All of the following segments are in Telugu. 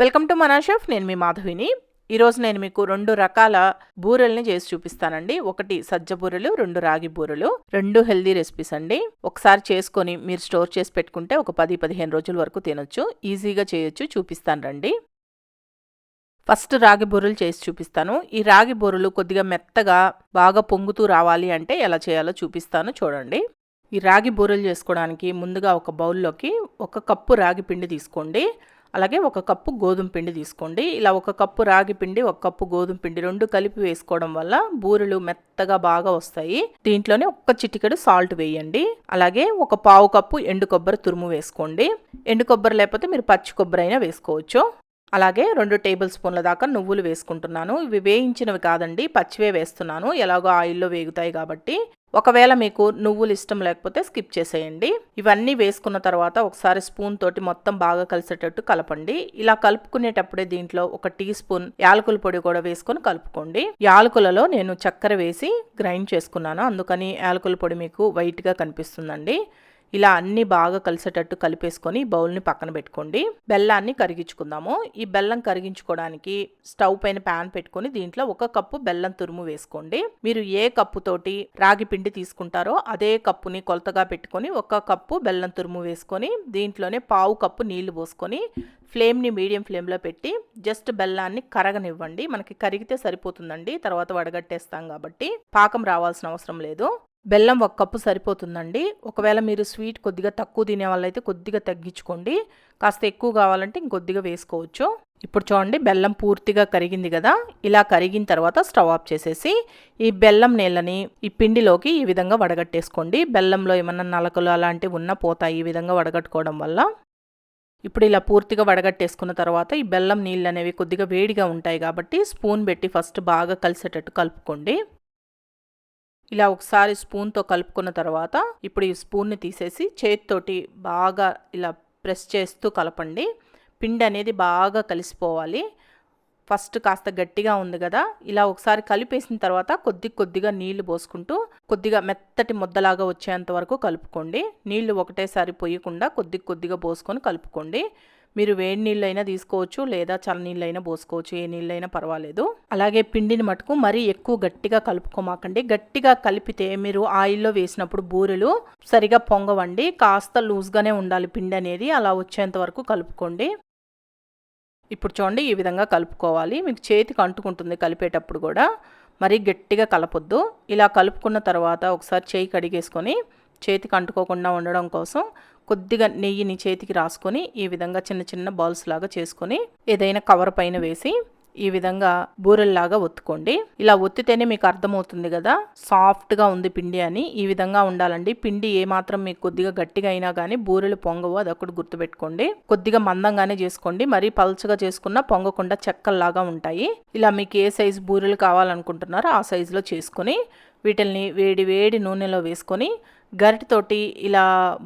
వెల్కమ్ టు మనాషెఫ్ నేను మీ మాధవిని. ఈరోజు నేను మీకు రెండు రకాల బూరెల్ని చేసి చూపిస్తానండి. ఒకటి సజ్జ బూరెలు రెండు రాగి బూరెలు రెండు హెల్దీ రెసిపీస్ అండి. ఒకసారి చేసుకొని మీరు స్టోర్ చేసి పెట్టుకుంటే ఒక పది పదిహేను రోజుల వరకు తినొచ్చు. ఈజీగా చేయొచ్చు చూపిస్తాను రండి. ఫస్ట్ రాగి బూరెలు చేసి చూపిస్తాను. ఈ రాగి బూరెలు కొద్దిగా మెత్తగా బాగా పొంగుతూ రావాలి అంటే ఎలా చేయాలో చూపిస్తాను చూడండి. ఈ రాగి బూరెలు చేసుకోవడానికి ముందుగా ఒక బౌల్లోకి ఒక కప్పు రాగి పిండి తీసుకోండి. అలాగే ఒక కప్పు గోధుమ పిండి తీసుకోండి. ఇలా ఒక కప్పు రాగి పిండి ఒక కప్పు గోధుమ పిండి రెండు కలిపి వేసుకోవడం వల్ల బూరెలు మెత్తగా బాగా వస్తాయి. దీంట్లోనే ఒక్క చిటికెడు సాల్ట్ వేయండి. అలాగే ఒక పావు కప్పు ఎండు కొబ్బరి తురుము వేసుకోండి. ఎండు కొబ్బరి లేకపోతే మీరు పచ్చి కొబ్బరి అయినా వేసుకోవచ్చు. అలాగే రెండు టేబుల్ స్పూన్ల దాకా నువ్వులు వేసుకుంటున్నాను. ఇవి వేయించినవి కాదండి పచ్చివే వేస్తున్నాను. ఎలాగో ఆయిల్లో వేగుతాయి కాబట్టి. ఒకవేళ మీకు నువ్వులు ఇష్టం లేకపోతే స్కిప్ చేసేయండి. ఇవన్నీ వేసుకున్న తర్వాత ఒకసారి స్పూన్ తోటి మొత్తం బాగా కలిసేటట్టు కలపండి. ఇలా కలుపుకునేటప్పుడే దీంట్లో ఒక టీ స్పూన్ యాలకుల పొడి కూడా వేసుకొని కలుపుకోండి. యాలకులలో నేను చక్కెర వేసి గ్రైండ్ చేసుకున్నాను. అందుకని యాలకుల పొడి మీకు వైట్గా కనిపిస్తుందండి. ఇలా అన్ని బాగా కలిసేటట్టు కలిపేసుకొని బౌల్ని పక్కన పెట్టుకోండి. బెల్లాన్ని కరిగించుకుందాము. ఈ బెల్లం కరిగించుకోవడానికి స్టవ్ పైన ప్యాన్ పెట్టుకొని దీంట్లో ఒక కప్పు బెల్లం తురుము వేసుకోండి. మీరు ఏ కప్పుతోటి రాగి పిండి తీసుకుంటారో అదే కప్పుని కొలతగా పెట్టుకొని ఒక కప్పు బెల్లం తురుము వేసుకొని దీంట్లోనే పావు కప్పు నీళ్ళు పోసుకొని ఫ్లేమ్ని మీడియం ఫ్లేమ్లో పెట్టి జస్ట్ బెల్లాన్ని కరగనివ్వండి. మనకి కరిగితే సరిపోతుందండి. తర్వాత వడగట్టేస్తాం కాబట్టి. పాకం రావాల్సిన అవసరం లేదు. బెల్లం ఒక కప్పు సరిపోతుందండి. ఒకవేళ మీరు స్వీట్ కొద్దిగా తక్కువ తినే వాళ్ళైతే కొద్దిగా తగ్గించుకోండి. కాస్త ఎక్కువ కావాలంటే ఇంకొద్దిగా వేసుకోవచ్చు. ఇప్పుడు చూడండి బెల్లం పూర్తిగా కరిగింది కదా. ఇలా కరిగిన తర్వాత స్టవ్ ఆఫ్ చేసేసి ఈ బెల్లం నీళ్ళని ఈ పిండిలోకి ఈ విధంగా వడగట్టేసుకోండి. బెల్లంలో ఏమన్నా నలకలు అలాంటివి ఉన్న పోతాయి ఈ విధంగా వడగట్టుకోవడం వల్ల. ఇప్పుడు ఇలా పూర్తిగా వడగట్టేసుకున్న తర్వాత ఈ బెల్లం నీళ్ళు అనేవి కొద్దిగా వేడిగా ఉంటాయి కాబట్టి స్పూన్ పెట్టి ఫస్ట్ బాగా కలిసేటట్టు కలుపుకోండి. ఇలా ఒకసారి స్పూన్తో కలుపుకున్న తర్వాత ఇప్పుడు ఈ స్పూన్ని తీసేసి చేతితోటి బాగా ఇలా ప్రెస్ చేస్తూ కలపండి. పిండి అనేది బాగా కలిసిపోవాలి. ఫస్ట్ కాస్త గట్టిగా ఉంది కదా. ఇలా ఒకసారి కలిపేసిన తర్వాత కొద్ది కొద్దిగా నీళ్ళు పోసుకుంటూ కొద్దిగా మెత్తటి ముద్దలాగా వచ్చేంత వరకు కలుపుకోండి. నీళ్ళు ఒకటేసారి పొయ్యకుండా కొద్ది కొద్దిగా పోసుకొని కలుపుకోండి. మీరు వేడి నీళ్ళైనా తీసుకోవచ్చు లేదా చల్ల నీళ్ళైనా పోసుకోవచ్చు ఏ నీళ్ళైనా పర్వాలేదు. అలాగే పిండిని మటుకు మరీ ఎక్కువ గట్టిగా కలుపుకోమాకండి. గట్టిగా కలిపితే మీరు ఆయిల్లో వేసినప్పుడు బూరెలు సరిగా పొంగవండి. కాస్త లూజ్గానే ఉండాలి పిండి అనేది అలా వచ్చేంత వరకు కలుపుకోండి. ఇప్పుడు చూడండి ఈ విధంగా కలుపుకోవాలి. మీకు చేతికి అంటుకుంటుంది కలిపేటప్పుడు కూడా. మరీ గట్టిగా కలపొద్దు. ఇలా కలుపుకున్న తర్వాత ఒకసారి చేయి కడిగేసుకొని చేతికి అంటుకోకుండా ఉండడం కోసం కొద్దిగా నెయ్యిని చేతికి రాసుకొని ఈ విధంగా చిన్న చిన్న బాల్స్ లాగా చేసుకొని ఏదైనా కవర్ పైన వేసి ఈ విధంగా బూరెల్లాగా ఒత్తుకోండి. ఇలా ఒత్తితేనే మీకు అర్థమవుతుంది కదా? సాఫ్ట్గా ఉంది పిండి అని. ఈ విధంగా ఉండాలండి. పిండి ఏమాత్రం మీకు కొద్దిగా గట్టిగా అయినా కానీ బూరెలు పొంగవు అది ఒకటి గుర్తుపెట్టుకోండి. కొద్దిగా మందంగానే చేసుకోండి. మరీ పల్చగా చేసుకున్న పొంగకుండా చెక్కల్లాగా ఉంటాయి. ఇలా మీకు ఏ సైజు బూరెలు కావాలనుకుంటున్నారో ఆ సైజులో చేసుకొని వీటిల్ని వేడి వేడి నూనెలో వేసుకొని గరిటతోటి ఇలా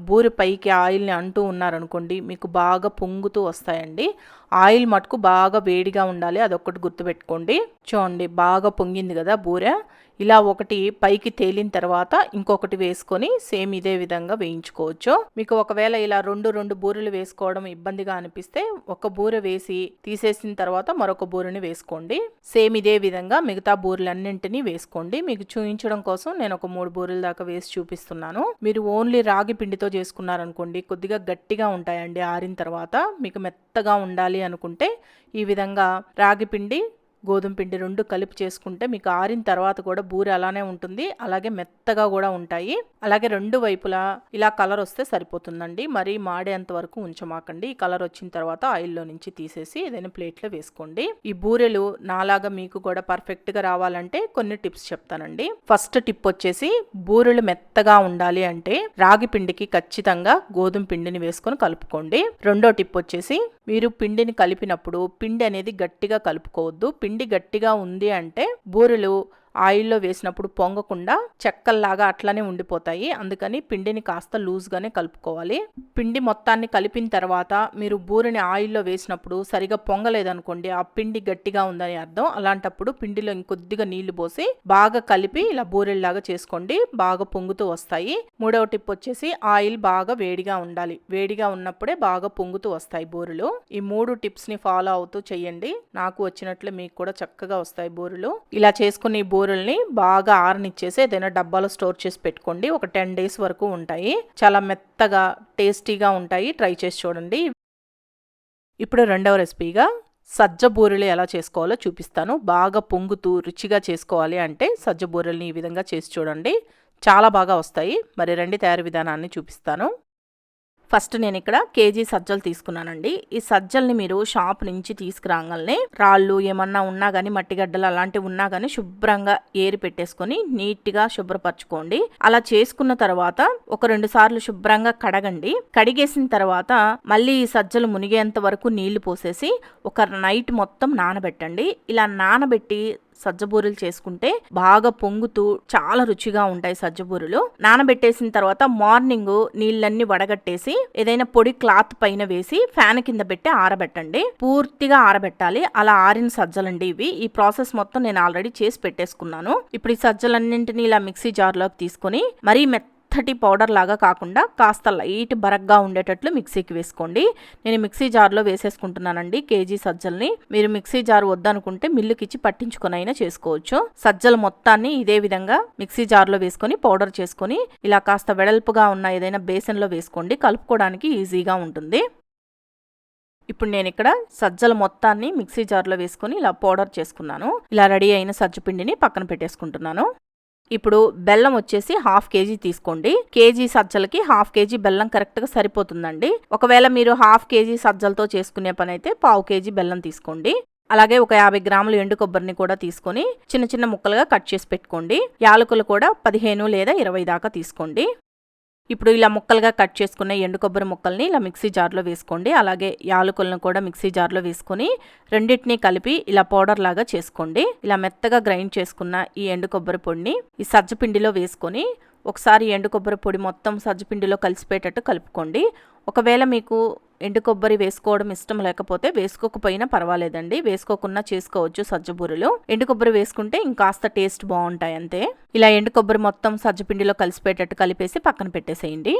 బూరి పైకి ఆయిల్ని అంటూ ఉన్నారనుకోండి మీకు బాగా పొంగుతూ వస్తాయండి. ఆయిల్ మటుకు బాగా వేడిగా ఉండాలి అదొక్కటి గుర్తుపెట్టుకోండి. చూడండి బాగా పొంగింది కదా బూరె. ఇలా ఒకటి పైకి తేలిన తర్వాత ఇంకొకటి వేసుకొని సేమ్ ఇదే విధంగా వేయించుకోవచ్చు. మీకు ఒకవేళ ఇలా రెండు రెండు బూరెలు వేసుకోవడం ఇబ్బందిగా అనిపిస్తే ఒక బూరె వేసి తీసేసిన తర్వాత మరొక బూరెని వేసుకోండి. సేమ్ ఇదే విధంగా మిగతా బూరెలన్నింటినీ వేసుకోండి. మీకు చూపించడం కోసం నేను ఒక మూడు బూరెల దాకా వేసి చూపిస్తున్నాను. మీరు ఓన్లీ రాగి పిండితో చేసుకున్నారనుకోండి కొద్దిగా గట్టిగా ఉంటాయండి ఆరిన తర్వాత మీకు మెత్తగా ఉండాలి అనుకుంటే ఈ విధంగా రాగి పిండి గోధుమ పిండి రెండు కలిపి చేసుకుంటే మీకు ఆరిన తర్వాత కూడా బూరె అలానే ఉంటుంది. అలాగే మెత్తగా కూడా ఉంటాయి. అలాగే రెండు వైపులా ఇలా కలర్ వస్తే సరిపోతుందండి. మరి మాడేంత వరకు ఉంచమాకండి. ఈ కలర్ వచ్చిన తర్వాత ఆయిల్లో నుంచి తీసేసి ఏదైనా ప్లేట్లో వేసుకోండి. ఈ బూరెలు నాలాగా మీకు కూడా పర్ఫెక్ట్గా రావాలంటే కొన్ని టిప్స్ చెప్తానండి. ఫస్ట్ టిప్ వచ్చేసి బూరెలు మెత్తగా ఉండాలి అంటే రాగి పిండికి ఖచ్చితంగా గోధుమ పిండిని వేసుకొని కలుపుకోండి. రెండో టిప్ వచ్చేసి మీరు పిండిని కలిపినప్పుడు పిండి అనేది గట్టిగా కలుపుకోవద్దు. పిండి గట్టిగా ఉంది అంటే బూరెలు ఆయిల్లో వేసినప్పుడు పొంగకుండా చెక్కల్లాగా అట్లానే ఉండిపోతాయి. అందుకని పిండిని కాస్త లూజ్గానే కలుపుకోవాలి. పిండి మొత్తాన్ని కలిపిన తర్వాత మీరు బూరిని ఆయిల్లో వేసినప్పుడు సరిగా పొంగలేదనుకోండి ఆ పిండి గట్టిగా ఉందని అర్థం. అలాంటప్పుడు పిండిలో ఇంకొద్దిగా నీళ్ళు పోసి బాగా కలిపి ఇలా బూరెల్లాగా చేసుకోండి. బాగా పొంగుతూ వస్తాయి. మూడవ టిప్ వచ్చేసి ఆయిల్ బాగా వేడిగా ఉండాలి. వేడిగా ఉన్నప్పుడే బాగా పొంగుతూ వస్తాయి బూరెలు. ఈ మూడు టిప్స్ని ఫాలో అవుతూ చెయ్యండి నాకు వచ్చినట్లు మీకు కూడా చక్కగా వస్తాయి బూరెలు. ఇలా చేసుకుని ఈ బూరెల్ని బాగా ఆరనిచ్చేసి ఏదైనా డబ్బాలో స్టోర్ చేసి పెట్టుకోండి. ఒక టెన్ డేస్ వరకు ఉంటాయి. చాలా మెత్తగా టేస్టీగా ఉంటాయి. ట్రై చేసి చూడండి. ఇప్పుడు రెండవ రెసిపీగా సజ్జ బూరెలు ఎలా చేసుకోవాలో చూపిస్తాను. బాగా పొంగుతూ రుచిగా చేసుకోవాలి అంటే సజ్జ బూరెల్ని ఈ విధంగా చేసి చూడండి. చాలా బాగా వస్తాయి. మరి రండి తయారీ విధానాన్ని చూపిస్తాను. ఫస్ట్ నేను ఇక్కడ కేజీ సజ్జలు తీసుకున్నానండి. ఈ సజ్జల్ని మీరు షాప్ నుంచి తీసుకురాగానే రాళ్ళు ఏమన్నా ఉన్నా కానీ మట్టిగడ్డలు అలాంటివి ఉన్నా కానీ శుభ్రంగా ఏరి పెట్టేసుకొని నీట్గా శుభ్రపరచుకోండి. అలా చేసుకున్న తర్వాత ఒక రెండు సార్లు శుభ్రంగా కడగండి. కడిగేసిన తర్వాత మళ్ళీ ఈ సజ్జలు మునిగేంత వరకు నీళ్ళు పోసేసి ఒక నైట్ మొత్తం నానబెట్టండి. ఇలా నానబెట్టి సజ్జబూరెలు చేసుకుంటే బాగా పొంగుతూ చాలా రుచిగా ఉంటాయి సజ్జబూరెలు. నానబెట్టేసిన తర్వాత మార్నింగ్ నీళ్ళన్నీ వడగట్టేసి ఏదైనా పొడి క్లాత్ పైన వేసి ఫ్యాన్ కింద పెట్టి ఆరబెట్టండి. పూర్తిగా ఆరబెట్టాలి. అలా ఆరిన సజ్జలండి ఇవి. ఈ ప్రాసెస్ మొత్తం నేను ఆల్రెడీ చేసి పెట్టేసుకున్నాను. ఇప్పుడు ఈ సజ్జలన్నింటినీ ఇలా మిక్సీ జార్లోకి తీసుకొని మరీ మెత్త మెత్తటి పౌడర్ లాగా కాకుండా కాస్త లైట్ బరగ్గా ఉండేటట్లు మిక్సీకి వేసుకోండి. నేను మిక్సీ జార్లో వేసేసుకుంటున్నానండి కేజీ సజ్జల్ని. మీరు మిక్సీ జార్ వద్దనుకుంటే మిల్లుకిచ్చి పట్టించుకొని చేసుకోవచ్చు. సజ్జల మొత్తాన్ని ఇదే విధంగా మిక్సీ జార్లో వేసుకొని పౌడర్ చేసుకొని ఇలా కాస్త వెడల్పుగా ఉన్న ఏదైనా బేసన్లో వేసుకోండి. కలుపుకోవడానికి ఈజీగా ఉంటుంది. ఇప్పుడు నేను ఇక్కడ సజ్జల మొత్తాన్ని మిక్సీ జార్లో వేసుకొని ఇలా పౌడర్ చేసుకున్నాను. ఇలా రెడీ అయిన సజ్జ పిండిని పక్కన పెట్టేసుకుంటున్నాను. ఇప్పుడు బెల్లం వచ్చేసి హాఫ్ కేజీ తీసుకోండి. కేజీ సజ్జలకి హాఫ్ కేజీ బెల్లం కరెక్ట్గా సరిపోతుందండి. ఒకవేళ మీరు హాఫ్ కేజీ సజ్జలతో చేసుకునే పని అయితే పావు కేజీ బెల్లం తీసుకోండి. అలాగే ఒక యాభై గ్రాములు ఎండు కొబ్బరిని కూడా తీసుకొని చిన్న చిన్న ముక్కలుగా కట్ చేసి పెట్టుకోండి. యాలకులు కూడా పదిహేను లేదా ఇరవై దాకా తీసుకోండి. ఇప్పుడు ఇలా ముక్కలుగా కట్ చేసుకున్న ఎండు కొబ్బరి ముక్కల్ని ఇలా మిక్సీ జార్లో వేసుకోండి. అలాగే యాలకులను కూడా మిక్సీ జార్లో వేసుకొని రెండింటినీ కలిపి ఇలా పౌడర్ లాగా చేసుకోండి. ఇలా మెత్తగా గ్రైండ్ చేసుకున్న ఈ ఎండు కొబ్బరి పొడిని ఈ సజ్జపిండిలో వేసుకొని ఒకసారి ఎండు కొబ్బరి పొడి మొత్తం సజ్జపిండిలో కలిసిపోయేటట్టు కలుపుకోండి. ఒకవేళ మీకు ఎండు కొబ్బరి వేసుకోవడం ఇష్టం లేకపోతే వేసుకోకపోయినా పర్వాలేదండి. వేసుకోకుండా చేసుకోవచ్చు సజ్జబూరలు ఎండు కొబ్బరి వేసుకుంటే ఇంకాస్త టేస్ట్ బాగుంటాయి అంతే. ఇలా ఎండు కొబ్బరి మొత్తం సజ్జపిండిలో కలిసిపోయేటట్టు కలిపేసి పక్కన పెట్టేసేయండి.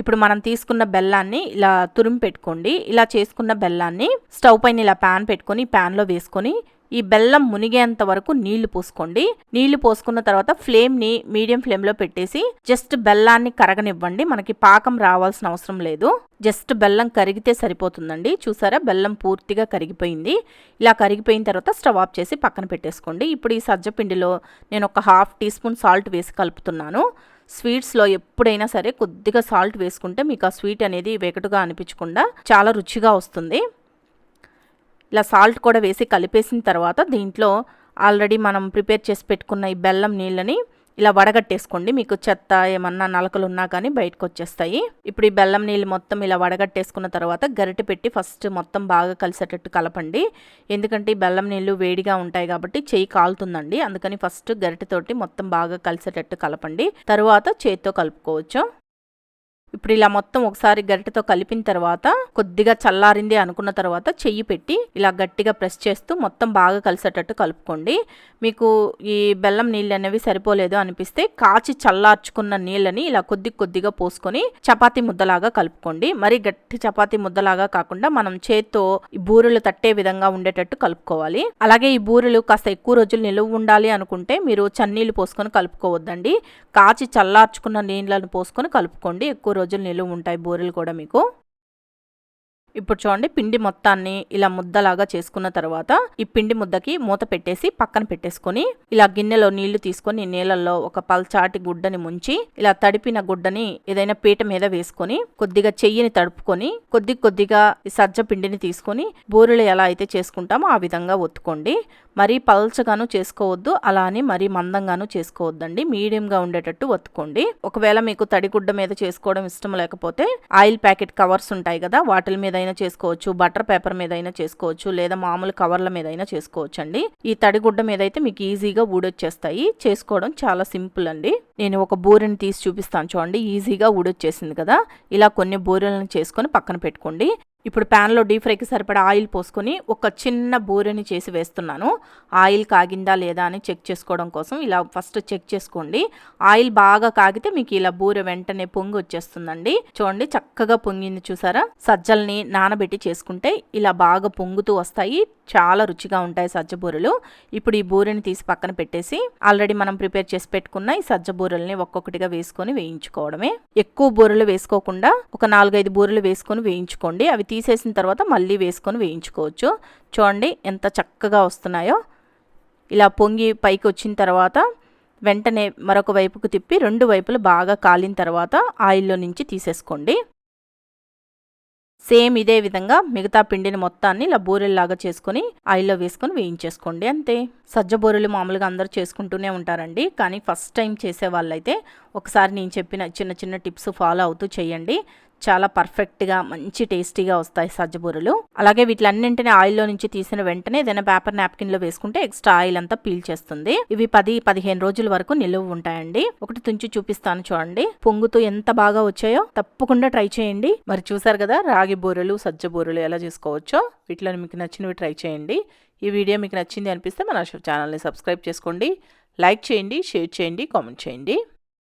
ఇప్పుడు మనం తీసుకున్న బెల్లాన్ని ఇలా తురిమి పెట్టుకోండి. ఇలా చేసుకున్న బెల్లాన్ని స్టవ్ పైన ఇలా ప్యాన్ పెట్టుకొని ప్యాన్లో వేసుకొని ఈ బెల్లం మునిగేంత వరకు నీళ్ళు పోసుకోండి. నీళ్ళు పోసుకున్న తర్వాత ఫ్లేమ్ని మీడియం ఫ్లేమ్లో పెట్టేసి జస్ట్ బెల్లాన్ని కరగనివ్వండి. మనకి పాకం రావాల్సిన అవసరం లేదు. జస్ట్ బెల్లం కరిగితే సరిపోతుందండి. చూసారా? బెల్లం పూర్తిగా కరిగిపోయింది. ఇలా కరిగిపోయిన తర్వాత స్టవ్ ఆఫ్ చేసి పక్కన పెట్టేసుకోండి. ఇప్పుడు ఈ సజ్జపిండిలో నేను ఒక హాఫ్ టీ స్పూన్ సాల్ట్ వేసి కలుపుతున్నాను. స్వీట్స్లో ఎప్పుడైనా సరే కొద్దిగా సాల్ట్ వేసుకుంటే మీకు ఆ స్వీట్ అనేది వెగటుగా అనిపించకుండా చాలా రుచిగా వస్తుంది. ఇలా సాల్ట్ కూడా వేసి కలిపేసిన తర్వాత దీంట్లో ఆల్రెడీ మనం ప్రిపేర్ చేసి పెట్టుకున్న ఈ బెల్లం నీళ్ళని ఇలా వడగట్టేసుకోండి. మీకు చెత్త ఏమన్నా నలకలు ఉన్నా కానీ బయటకు వచ్చేస్తాయి. ఇప్పుడు ఈ బెల్లం నీళ్ళు మొత్తం ఇలా వడగట్టేసుకున్న తర్వాత గరిటె పెట్టి ఫస్ట్ మొత్తం బాగా కలిసేటట్టు కలపండి. ఎందుకంటే ఈ బెల్లం నీళ్ళు వేడిగా ఉంటాయి కాబట్టి చేయి కాలుతుందండి. అందుకని ఫస్ట్ గరిటెతోటి మొత్తం బాగా కలిసేటట్టు కలపండి. తర్వాత చేతితో కలుపుకోవచ్చు. ఇప్పుడు ఇలా మొత్తం ఒకసారి గరిటెతో కలిపిన తర్వాత కొద్దిగా చల్లారింది అనుకున్న తర్వాత చెయ్యి పెట్టి ఇలా గట్టిగా ప్రెస్ చేస్తూ మొత్తం బాగా కలిసేటట్టు కలుపుకోండి. మీకు ఈ బెల్లం నీళ్ళు అనేవి సరిపోలేదు అనిపిస్తే కాచి చల్లార్చుకున్న నీళ్ళని ఇలా కొద్ది కొద్దిగా పోసుకొని చపాతీ ముద్దలాగా కలుపుకోండి. మరి గట్టి చపాతీ ముద్దలాగా కాకుండా మనం చేత్తో ఈ బూరెలు తట్టే విధంగా ఉండేటట్టు కలుపుకోవాలి. అలాగే ఈ బూరెలు కాస్త ఎక్కువ రోజులు నిలువ ఉండాలి అనుకుంటే మీరు చన్నీళ్ళు పోసుకొని కలుపుకోవద్దండి. కాచి చల్లార్చుకున్న నీళ్ళను పోసుకొని కలుపుకోండి. ఎక్కువ రోజులు నిలువ ఉంటాయి బూరెలు కూడా మీకు. ఇప్పుడు చూడండి పిండి మొత్తాన్ని ఇలా ముద్దలాగా చేసుకున్న తర్వాత ఈ పిండి ముద్దకి మూత పెట్టేసి పక్కన పెట్టేసుకొని ఇలా గిన్నెలో నీళ్ళు తీసుకొని నీళ్ళల్లో ఒక పల్చాటి గుడ్డని ముంచి ఇలా తడిపిన గుడ్డని ఏదైనా పీట మీద వేసుకొని కొద్దిగా చెయ్యిని తడుపుకొని కొద్ది కొద్దిగా సజ్జ పిండిని తీసుకొని బూరెలు ఎలా అయితే చేసుకుంటామో ఆ విధంగా ఒత్తుకోండి. మరీ పల్చగాను చేసుకోవద్దు అలా అని మరీ మందంగాను చేసుకోవద్దండి. మీడియంగా ఉండేటట్టు ఒత్తుకోండి. ఒకవేళ మీకు తడిగుడ్డ మీద చేసుకోవడం ఇష్టం లేకపోతే ఆయిల్ ప్యాకెట్ కవర్స్ ఉంటాయి కదా వాటి మీద అయినా చేసుకోవచ్చు బటర్ పేపర్ మీద అయినా చేసుకోవచ్చు లేదా మామూలు కవర్ల మీద అయినా చేసుకోవచ్చు అండి ఈ తడిగుడ్డ మీద అయితే మీకు ఈజీగా ఊడొచ్చేస్తాయి. చేసుకోవడం చాలా సింపుల్ అండి. నేను ఒక బూరెని తీసి చూపిస్తాను చూడండి ఈజీగా ఊడొచ్చేసింది కదా. ఇలా కొన్ని బూరెలను చేసుకొని పక్కన పెట్టుకోండి. ఇప్పుడు ప్యాన్లో డీప్ ఫ్రైకి సరిపడా ఆయిల్ పోసుకొని ఒక చిన్న బూరెని చేసి వేస్తున్నాను. ఆయిల్ కాగిందా లేదా అని చెక్ చేసుకోవడం కోసం ఇలా ఫస్ట్ చెక్ చేసుకోండి. ఆయిల్ బాగా కాగితే మీకు ఇలా బూరె వెంటనే పొంగి వచ్చేస్తుందండి. చూడండి చక్కగా పొంగింది చూసారా? సజ్జల్ని నానబెట్టి చేసుకుంటే ఇలా బాగా పొంగుతూ వస్తాయి. చాలా రుచిగా ఉంటాయి సజ్జ బూరెలు. ఇప్పుడు ఈ బూరెని తీసి పక్కన పెట్టేసి ఆల్రెడీ మనం ప్రిపేర్ చేసి పెట్టుకున్న ఈ సజ్జ బూరెల్ని ఒక్కొక్కటిగా వేసుకొని వేయించుకోవడమే. ఎక్కువ బూరెలు వేసుకోకుండా ఒక నాలుగైదు బూరెలు వేసుకొని వేయించుకోండి. అవి తీసేసిన తర్వాత మళ్ళీ వేసుకొని వేయించుకోవచ్చు. చూడండి ఎంత చక్కగా వస్తున్నాయో. ఇలా పొంగి పైకి వచ్చిన తర్వాత వెంటనే మరొక వైపుకు తిప్పి రెండు వైపులు బాగా కాలిన తర్వాత ఆయిల్లో నుంచి తీసేసుకోండి. సేమ్ ఇదే విధంగా మిగతా పిండిని మొత్తాన్ని ఇలా బూరెల్లాగా చేసుకొని ఆయిల్లో వేసుకొని వేయించేసుకోండి అంతే. సజ్జ బూరెలు మామూలుగా అందరూ చేసుకుంటూనే ఉంటారండి. కానీ ఫస్ట్ టైం చేసే వాళ్ళైతే ఒకసారి నేను చెప్పిన చిన్న చిన్న టిప్స్ ఫాలో అవుతూ చేయండి. చాలా పర్ఫెక్ట్గా మంచి టేస్టీగా వస్తాయి సజ్జబూరలు. అలాగే వీటిలన్నింటినీ ఆయిల్లో నుంచి తీసిన వెంటనే ఏదైనా పేపర్ నాప్కిన్లో వేసుకుంటే ఎక్స్ట్రా ఆయిల్ అంతా పీల్ చేస్తుంది. ఇవి పది పదిహేను రోజుల వరకు నిలువ ఉంటాయండి. ఒకటి తుంచి చూపిస్తాను చూడండి. పొంగుతూ ఎంత బాగా వచ్చాయో తప్పకుండా ట్రై చేయండి. మరి చూసారు కదా రాగి బూరెలు సజ్జ బూరెలు ఎలా చేసుకోవచ్చో? వీటిలో మీకు నచ్చినవి ట్రై చేయండి. ఈ వీడియో మీకు నచ్చింది అనిపిస్తే మన ఛానల్ని సబ్స్క్రైబ్ చేసుకోండి. లైక్ చేయండి షేర్ చేయండి కామెంట్ చేయండి.